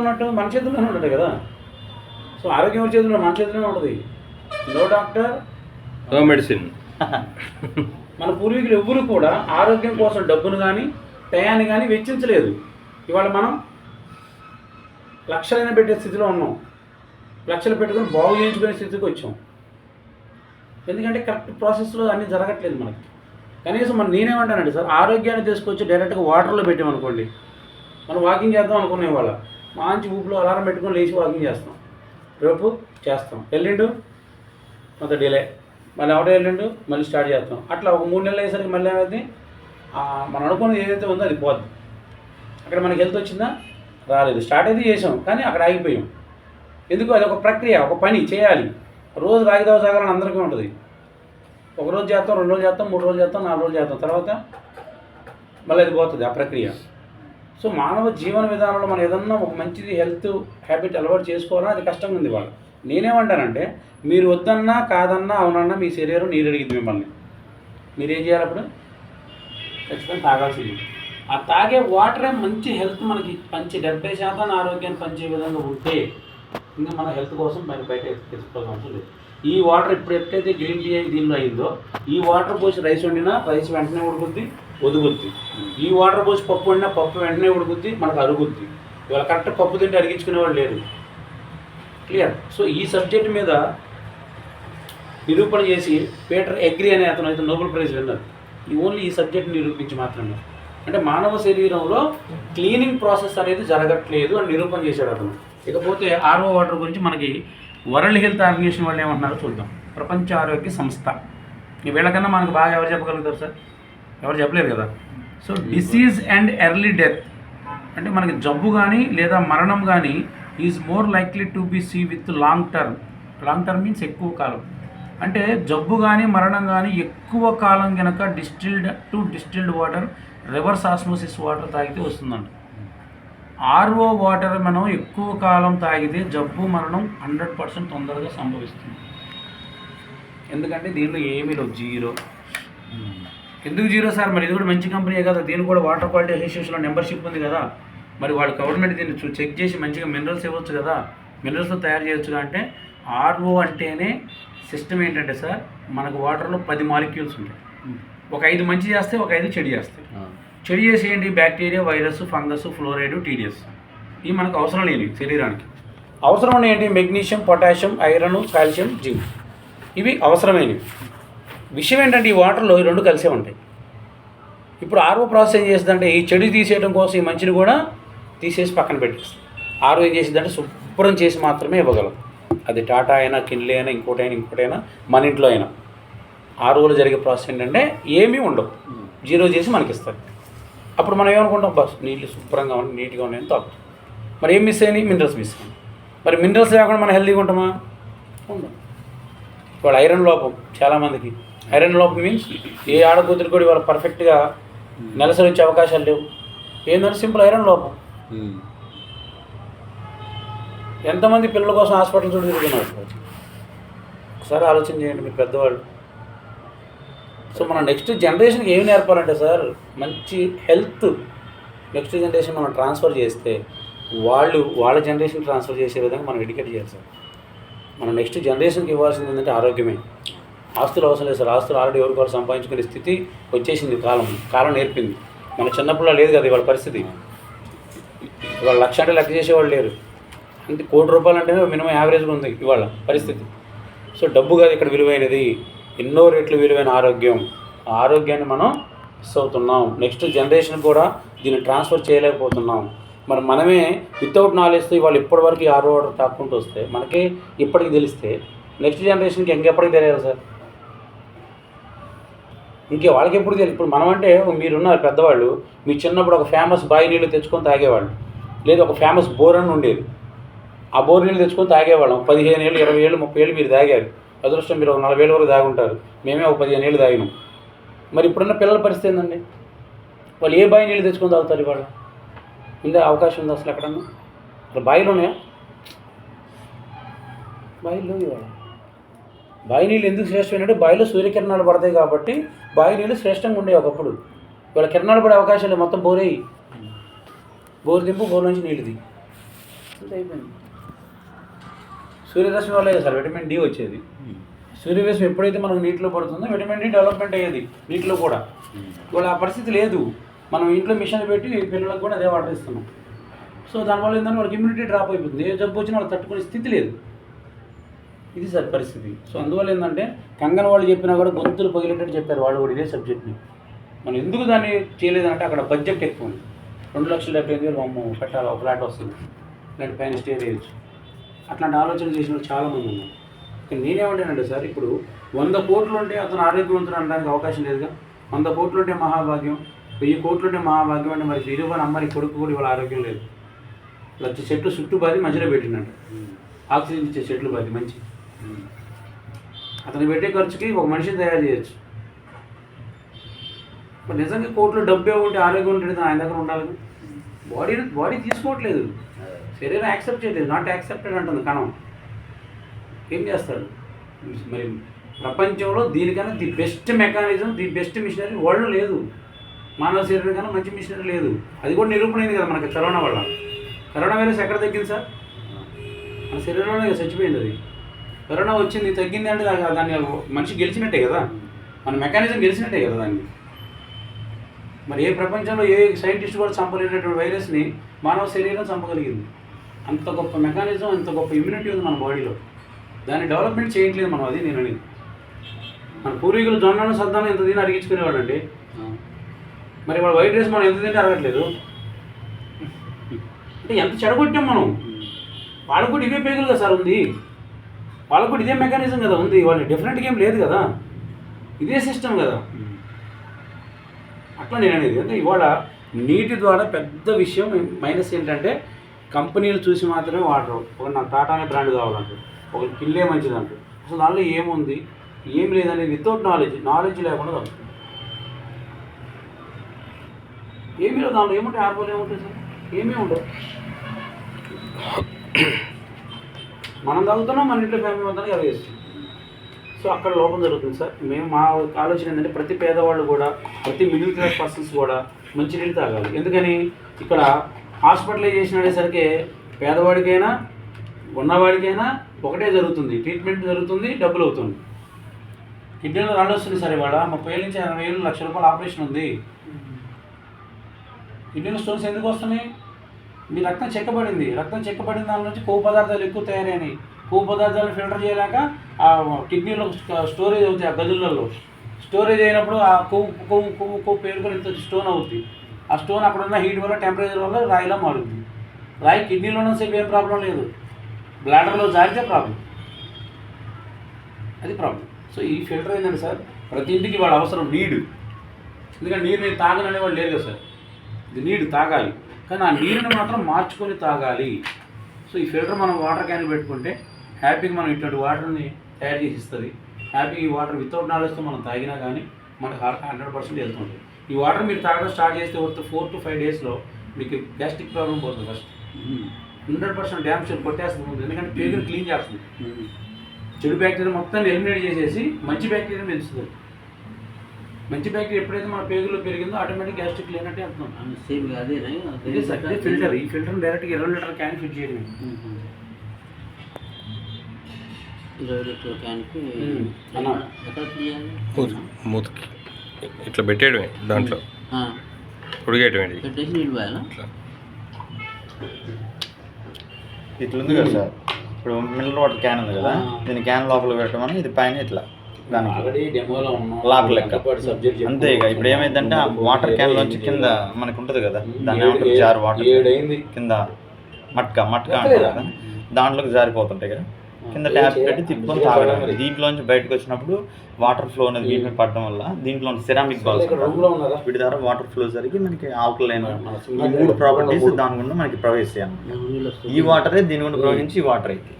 ఉన్నట్టు మన చేతుల్లోనే ఉంటుంది కదా. సో ఆరోగ్యం చేతుల్లో? మన చేతుల్లోనే ఉంటుంది. నో డాక్టర్ నో మెడిసిన్ మన పూర్వీకులు ఎవ్వరు కూడా ఆరోగ్యం కోసం డబ్బును కానీ టయాన్ని కానీ వెచ్చించలేదు. ఇవాళ మనం లక్షలైన పెట్టే స్థితిలో ఉన్నాం. లక్షలు పెట్టుకొని బాగు చేయించుకునే స్థితికి వచ్చాం. ఎందుకంటే కరెక్ట్ ప్రాసెస్లో అన్నీ జరగట్లేదు మనకి. కనీసం మనం నేనేమంటానండి సార్ ఆరోగ్యాన్ని తీసుకొచ్చి డైరెక్ట్గా వాటర్లో పెట్టామనుకోండి మనం వాకింగ్ చేద్దాం అనుకునే వాళ్ళ మంచి ఊపిలో అలారం పెట్టుకొని లేచి వాకింగ్ చేస్తాం. రేపు చేస్తాం. ఎల్లుండు కొంత డిలే. మళ్ళీ ఒకటే ఎల్లుండు మళ్ళీ స్టార్ట్ చేస్తాం. అట్లా ఒక మూడు నెలలు అయ్యేసరికి మళ్ళీ ఏమైంది? మనం అనుకున్నది ఏదైతే ఉందో అది పోద్ది. అక్కడ మనకి హెల్త్ వచ్చిందా? రాలేదు. స్టార్ట్ అయితే చేసాం కానీ అక్కడ ఆగిపోయాం. ఎందుకు? అది ఒక ప్రక్రియ ఒక పని చేయాలి. రోజు రాగిదావ సాగాలని అందరికీ ఉంటుంది. ఒక రోజు చేస్తాం రెండు రోజులు చేస్తాం మూడు రోజులు చేస్తాం నాలుగు రోజులు చేస్తాం. తర్వాత మళ్ళీ అది పోతుంది ఆ ప్రక్రియ. సో మానవ జీవన విధానంలో మనం ఏదన్నా ఒక మంచిది హెల్త్ హ్యాబిట్ అలవాటు చేసుకోవాలన్నా అది కష్టంగా ఉంది వాళ్ళు. నేనేమంటానంటే మీరు వద్దన్నా కాదన్నా అవునన్నా మీ శరీరం నీరు అడిగింది మిమ్మల్ని. మీరు ఏం చేయాలి అప్పుడు? ఖచ్చితంగా తాగాల్సింది. ఆ తాగే వాటరే మంచి హెల్త్ మనకి పంచి డెబ్బై శాతం ఆరోగ్యాన్ని పంచే విధంగా ఉంటే ఇంకా మన హెల్త్ కోసం మనం బయట తెచ్చుకోవాల్సిన అవసరం లేదు. ఈ వాటర్ ఇప్పుడు ఎప్పుడైతే గ్రీన్ టీ దీనిలో అయిందో ఈ వాటర్ పోసి రైస్ వండినా రైస్ వెంటనే ఉడుకుద్ది. ఒదుగుద్ది. ఈ వాటర్ పోసి పప్పు వండినా పప్పు వెంటనే ఉడుకుద్ది మనకు అరుగుద్ది. ఇవాళ కరెక్ట్ పప్పు తింటే అరిగించుకునే వాళ్ళు లేరు. క్లియర్? సో ఈ సబ్జెక్ట్ మీద నిరూపణ చేసి పీటర్ ఎగ్రీ అనే అతను అయితే నోబెల్ ప్రైజ్ విన్నారు. ఈ ఓన్లీ ఈ సబ్జెక్ట్ నిరూపించి మాత్రమే. అంటే మానవ శరీరంలో క్లీనింగ్ ప్రాసెస్ అనేది జరగట్లేదు అని నిరూపణ చేశాడు అతను. ఇకపోతే ఆర్ఓ వాటర్ గురించి మనకి వరల్డ్ హెల్త్ ఆర్గనైజేషన్ వాళ్ళు ఏమంటున్నారో చూద్దాం. ప్రపంచ ఆరోగ్య సంస్థ. ఈ వీళ్ళకన్నా మనకు బాగా ఎవరు చెప్పగలుగుతారు సార్? ఎవరు చెప్పలేరు కదా. So disease and early death అంటే మనకి జబ్బు కానీ లేదా మరణం కానీ is more likely to be see with long term long term means ఎక్కువ కాలం. అంటే జబ్బు కానీ మరణం కానీ ఎక్కువ కాలం కనుక distilled to distilled water reverse osmosis water తాగితే వస్తుందంట. ఆర్ఓ వాటర్ మనం ఎక్కువ కాలం తాగితే జబ్బు మరణం హండ్రెడ్ పర్సెంట్ తొందరగా సంభవిస్తుంది. ఎందుకంటే దీనిలో ఏమీ లేవు జీరో. ఎందుకు జీరో సార్? మరి ఇది కూడా మంచి కంపెనీయే కదా. దీనికి కూడా వాటర్ క్వాలిటీ అసోసియేషన్లో మెంబర్షిప్ ఉంది కదా. మరి వాళ్ళు గవర్నమెంట్ దీన్ని చెక్ చేసి మంచిగా మినరల్స్ ఇవ్వచ్చు కదా. మినరల్స్తో తయారు చేయొచ్చు అంటే ఆర్ఓ అంటేనే సిస్టమ్ ఏంటంటే సార్ మనకు వాటర్లో పది మాలిక్యూల్స్ ఉంటాయి. ఒక ఐదు మంచి చేస్తే ఒక ఐదు చెడు చేస్తాయి చెడు చేసి ఏంటి? Bacteria virus fungus fluoride TDS ఇవి మనకు అవసరం లేని శరీరానికి. అవసరం ఏంటి? Magnesium potassium iron calcium zinc ఇవి అవసరమైనవి. విషయం ఏంటంటే ఈ వాటర్లో ఈ రెండు కలిసే ఉంటాయి. ఇప్పుడు ఆర్ఓ ప్రాసెస్ ఏం చేస్తుందంటే ఈ చెడు తీసేయడం కోసం ఈ మంచిని కూడా తీసేసి పక్కన పెట్టేస్తుంది. ఆర్ఓ ఏం చేసిందంటే శుభ్రం చేసి మాత్రమే ఇవ్వగలం. అది టాటా అయినా కిన్లీ అయినా ఇంకోటైనా ఇంకోటైనా మన ఇంట్లో అయినా. ఆర్ఓలో జరిగే ప్రాసెస్ ఏంటంటే ఏమీ ఉండవు. జీరో చేసి మనకి ఇస్తారు. అప్పుడు మనం ఏమనుకుంటాం? బస్ నీళ్ళు శుభ్రంగా ఉండి నీట్గా ఉన్నాయని తాగుతాం. మరి ఏం మిస్ అయినాయి? మినరల్స్ మిస్ అయినాయి. మరి మినరల్స్ లేకుండా మనం హెల్తీగా ఉంటామా? ఉండం ఇవాళ ఐరన్ లోపం చాలామందికి ఐరన్ లోపం మీన్స్ ఏ ఆడకూతురు కూడా ఇవాళ పర్ఫెక్ట్గా నెలసరి వచ్చే అవకాశాలు లేవు. ఏంటంటే సింపుల్ ఐరన్ లోపం. ఎంతమంది పిల్లల కోసం హాస్పిటల్ చుట్టూ తిరుగుతున్నారు? ఒకసారి ఆలోచన చేయండి మీరు పెద్దవాళ్ళు. సో మన నెక్స్ట్ జనరేషన్కి ఏమి నేర్పాలంటే సార్ మంచి హెల్త్ నెక్స్ట్ జనరేషన్ మనం ట్రాన్స్ఫర్ చేస్తే వాళ్ళు వాళ్ళ జనరేషన్ ట్రాన్స్ఫర్ చేసే విధంగా మనం ఎడ్యుకేట్ చేయాలి సార్ మన నెక్స్ట్ జనరేషన్కి ఇవ్వాల్సింది ఏంటంటే ఆరోగ్యమే. ఆస్తులు అవసరం లేదు సార్. ఆస్తులు ఆల్రెడీ ఎవరికి వాళ్ళు సంపాదించుకునే స్థితి వచ్చేసింది కాలం. కాలం నేర్పింది. మన చిన్నప్పుడు లేదు కదా ఇవాళ పరిస్థితి. ఇవాళ లక్ష అంటే లెక్క చేసేవాళ్ళు లేరు. అంటే కోటి రూపాయలు అంటేనే మినిమం యావరేజ్గా ఉంది ఇవాళ పరిస్థితి. సో డబ్బు కాదు ఇక్కడ విలువైనది. ఎన్నో రేట్లు విలువైన ఆరోగ్యం. ఆ ఆరోగ్యాన్ని మనం మిస్ అవుతున్నాం. నెక్స్ట్ జనరేషన్ కూడా దీన్ని ట్రాన్స్ఫర్ చేయలేకపోతున్నాం. మరి మనమే వితౌట్ నాలెడ్జ్తో ఇవాళ ఇప్పటివరకు ఆరు ఆర్డర్ తాక్కుంటూ వస్తే మనకి ఇప్పటికి తెలిస్తే నెక్స్ట్ జనరేషన్కి ఇంకెప్పటికి తెలియాలి సార్? ఇంకే వాళ్ళకి ఎప్పుడు తెలియదు ఇప్పుడు మనం అంటే మీరున్నారు పెద్దవాళ్ళు మీ చిన్నప్పుడు ఒక ఫేమస్ బావి నీళ్ళు తెచ్చుకొని తాగేవాళ్ళు. లేదు ఒక ఫేమస్ బోర్ అని ఉండేది. ఆ బోర్ నీళ్ళు తెచ్చుకొని తాగేవాళ్ళం. పదిహేను ఏళ్ళు ఇరవై ఏళ్ళు ముప్పై ఏళ్ళు మీరు తాగారు. అదృష్టం మీరు ఒక నలభై ఏళ్ళ వరకు తాగుంటారు. మేమే ఒక పదిహేను ఏళ్ళు తాగినాం. మరి ఇప్పుడున్న పిల్లల పరిస్థితి ఏంటండి వాళ్ళు ఏ బావి నీళ్ళు తెచ్చుకొని తాగుతారు ఇవాళ? ఉందే అవకాశం ఉంది అసలు ఎక్కడన్నా? అసలు బావిలోనే బావిలో ఇవాళ. బావి నీళ్ళు ఎందుకు శ్రేష్టమైనట్టు బావిలో సూర్యకిరణాలు పడతాయి కాబట్టి బావి నీళ్ళు శ్రేష్టంగా ఉండేవి ఒకప్పుడు. ఇవాళ కిరణాలు పడే అవకాశాలు మొత్తం బోరేయి. బోరు దింపు బోర్ నుంచి నీళ్ళు దిగి. అయిపోయింది సూర్యరశ్మి వల్లే కదా సార్ విటమిన్ డి వచ్చేది. సూర్యరశ్మి ఎప్పుడైతే మనం నీటిలో పడుతుందో విటమిన్ డి డెవలప్మెంట్ అయ్యేది నీటిలో కూడా. ఇవాళ ఆ పరిస్థితి లేదు. మనం ఇంట్లో మిషన్ పెట్టి పిల్లలకు కూడా అదే వాటర్ ఇస్తున్నాం సో దానివల్ల ఏంటంటే వాళ్ళకి ఇమ్యూనిటీ డ్రాప్ అయిపోతుంది. ఏ జబ్బు వచ్చినా వాళ్ళు తట్టుకునే స్థితి లేదు. ఇది సార్ పరిస్థితి. సో అందువల్ల ఏంటంటే కంగన వాళ్ళు చెప్పినా కూడా గొంతులు పగిలేటట్టు చెప్పారు వాళ్ళు కూడా ఇదే సబ్జెక్ట్ని మనం ఎందుకు దాన్ని చేయలేదంటే అక్కడ బడ్జెట్ ఎక్కువ ఉంది. రెండు లక్షల డెబ్బై ఐదు వేలు అమ్మ పెట్టాలి ఒక ఫ్లాట్ వస్తుంది. ఇలాంటి పైన స్టే చేయొచ్చు. అట్లాంటి ఆలోచన చేసిన చాలామంది ఉన్నారు. నేనేమంటానంటే సార్ ఇప్పుడు వంద కోట్లు ఉంటే అతను ఆరోగ్యవంతుడు అనడానికి అవకాశం లేదుగా. వంద కోట్లు ఉంటే మహాభాగ్యం వెయ్యి కోట్లు ఉంటే మహాభాగ్యం అంటే మరి తిరుగుని అమ్మని కొడుకు కూడా ఇవాళ ఆరోగ్యం లేదు. లక్ష చెట్లు చుట్టూ బాది మధ్యలో పెట్టినట్టు ఆక్సిజన్ ఇచ్చే చెట్లు బాది మంచి. అతను పెట్టే ఖర్చుకి ఒక మనిషిని తయారు చేయొచ్చు. మరి నిజంగా కోట్లు డబ్బే ఉంటే ఆరోగ్యం ఉంటుంది ఆయన దగ్గర ఉండాలి బాడీ బాడీ తీసుకోవట్లేదు. శరీరం యాక్సెప్ట్ చేయలేదు నాట్ యాక్సెప్టెడ్ అంటుంది కణం. ఏం చేస్తాడు? మరి ప్రపంచంలో దీనికన్నా the best mechanism the best machinery world లేదు. మానవ శరీరం కన్నా మంచి మిషనరీ లేదు. అది కూడా నిరూపణ అయింది కదా మనకి కరోనా వల్ల. కరోనా వైరస్ ఎక్కడ తగ్గింది సార్? మన శరీరంలో చచ్చిపోయింది అది. కరోనా వచ్చింది తగ్గింది అంటే దాన్ని మనిషి గెలిచినట్టే కదా. మన మెకానిజం గెలిచినట్టే కదా దాన్ని మరి ఏ ప్రపంచంలో ఏ సైంటిస్ట్ కూడా చంపలేనటువంటి వైరస్ని మానవ శరీరం చంపగలిగింది. అంత గొప్ప మెకానిజం అంత గొప్ప ఇమ్యూనిటీ ఉంది మన బాడీలో దాన్ని డెవలప్మెంట్ చేయట్లేదు మనం అది నేను అనేది. మన పూర్వీకులు జొన్నను సద్దాను ఎంత తిని అడిగించుకునేవాడు అండి? మరి వాళ్ళ వైట్ రైస్ మనం ఎంత తింటే అరగట్లేదు? అంటే ఎంత చెడగొట్టాం మనం? వాళ్ళకు కూడా ఇవే పేగులు కదా సార్ ఉంది. వాళ్ళకు కూడా ఇదే మెకానిజం కదా ఉంది. వాళ్ళు డిఫరెంట్గా ఏం లేదు కదా. ఇదే సిస్టమ్ కదా. అట్లా నేను అనేది. అంటే ఇవాళ నీటి ద్వారా పెద్ద విషయం మైనస్ ఏంటంటే కంపెనీలు చూసి మాత్రమే వాడరు. ఒక నా టాటానే బ్రాండ్ కావాలంటారు. ఒక పిల్లే మంచిది అంటారు అసలు దానిలో ఏముంది? ఏం లేదని వితౌట్ నాలెడ్జ్ నాలెడ్జ్ లేకుండా ఏమి ఏమీ లేదు దానిలో. ఏముంటాయి? ఆర్బోలు ఏముంటాయి సార్? ఏమీ ఉండవు. మనం తాగుతున్నాం మన ఇంట్లో ఫ్యామిలీ మొత్తానికి అలా చేస్తాం సో అక్కడ లోపం జరుగుతుంది సార్. మేము మా ఆలోచన ఏంటంటే ప్రతి పేదవాళ్ళు కూడా ప్రతి మిడిల్ క్లాస్ పర్సన్స్ కూడా మంచినీళ్ళు తాగాలి. ఎందుకని? ఇక్కడ హాస్పిటలైజేషన్ అనేసరికి పేదవాడికైనా ఉన్నవాడికైనా ఒకటే జరుగుతుంది. ట్రీట్మెంట్ జరుగుతుంది డబ్బులు అవుతుంది. కిడ్నీలో రాళ్ళు వస్తుంది సరే ఇవాళ. ముప్పై వేల నుంచి ఎనభై వేలు లక్ష రూపాయల ఆపరేషన్ ఉంది. కిడ్నీలో స్టోన్స్ ఎందుకు వస్తున్నాయి? మీ రక్తం చెక్కబడింది. రక్తం చెక్కబడిన దాని నుంచి కొవ్వు పదార్థాలు ఎక్కువ తయారైనాయి కొవ్వు పదార్థాలను ఫిల్టర్ చేయలేక ఆ కిడ్నీలో స్టోరేజ్ అవుతాయి ఆ గదులలో. స్టోరేజ్ అయినప్పుడు ఆ కొవ్వు కొవ్వు కొవ్వు కొవ్వు పేరుకొని ఇంత స్టోన్ అవుతుంది ఆ స్టోన్ అక్కడ ఉన్న హీట్ వల్ల టెంపరేచర్ వల్ల రాయిలా మారుతుంది రాయి కిడ్నీలో ఉన్నసేపు ఏం ప్రాబ్లం లేదు. బ్లాడర్లో జారితే ప్రాబ్లం. అది ప్రాబ్లం. సో ఈ ఫిల్టర్ ఏంటంటే సార్. ప్రతి ఇంటికి వాళ్ళ అవసరం నీడు. ఎందుకంటే నీరు నేను తాగననే వాళ్ళు లేరు కదా సార్. ఇది నీడు తాగాలి. కానీ ఆ నీరుని మాత్రం మార్చుకొని తాగాలి. సో ఈ ఫిల్టర్ మనం వాటర్ క్యాన్ పెట్టుకుంటే హ్యాపీగా మనం ఇటువంటి వాటర్ని తయారు చేసి ఇస్తుంది హ్యాపీగా ఈ వాటర్ వితౌట్ నాలెడ్జ్తో మనం తాగినా కానీ మనకు హండ్రెడ్ పర్సెంట్ వెళ్తుంది ఈ వాటర్ మీరు తాగడం స్టార్ట్ చేస్తే ఒక ఫోర్ టు ఫైవ్ డేస్లో మీకు గ్యాస్ట్రిక్ ప్రాబ్లం పోతుంది ఫస్ట్. హండ్రెడ్ పర్సెంట్ డ్యామ్ షెల్ కొట్టేస్తుంది. ఎందుకంటే పేగులు క్లీన్ చేస్తుంది. చెడు బ్యాక్టీరియా మొత్తాన్ని ఎలిమినేట్ చేసేసి మంచి బ్యాక్టీరియా పెంచుతుంది. మంచి బ్యాక్టీరియా ఎప్పుడైతే మన పేగుల్లో పెరిగిందో ఆటోమేటిక్ గ్యాస్ట్రిక్ లేనట్టే అర్థం సేమ్ అదే సార్ ఇదే ఫిల్టర్ ఈ ఫిల్టర్ డైరెక్ట్గా ఇరవై లీటర్ క్యాన్ ఫిట్ ఇరవై లీటర్ క్యాన్కి మూతికి. ఇట్లా పెట్టేయడమే దాంట్లో. ఆ, ఉడిగేయటమే ఇది. పెట్టేసి నీళ్ళు పోయాలా? ఇట్లా. ఇట్లా ఉంది కదా సార్. ఇప్పుడు మినరల్ వాటర్ క్యాన్ ఉంది కదా. దీని క్యాన్ లోపల పెట్టమని ఇది పైన ఇట్లా. దానికి లాక్ లెక్క. అంతే ఇక. ఇప్పుడు ఏమైందంటే ఆ వాటర్ క్యాన్ లోంచి కింద మనకు ఉంటుంది కదా దాన్ని ఏమంటారు? జార్ వాటర్ కింద మట్క మట్క అంటారు కదా. దాంట్లోకి జారిపోతుంటాయి కదా. కింద ట్యాప్ పెట్టి తిప్పుకొని తాగడం. దీంట్లోంచి బయటకు వచ్చినప్పుడు వాటర్ ఫ్లో అనేది వీటి మీద పడడం వల్ల దీంట్లో సిరామిక్ బాల్స్ వీటి ద్వారా వాటర్ ఫ్లో జరిగి మనకి ఆల్కలైన్ ఈ మూడు ప్రాపర్టీస్ దాని గుండా మనకి ప్రవేశిస్తాయి ఈ వాటరే దీని గుండా ప్రవహించి ఈ వాటర్ అయితే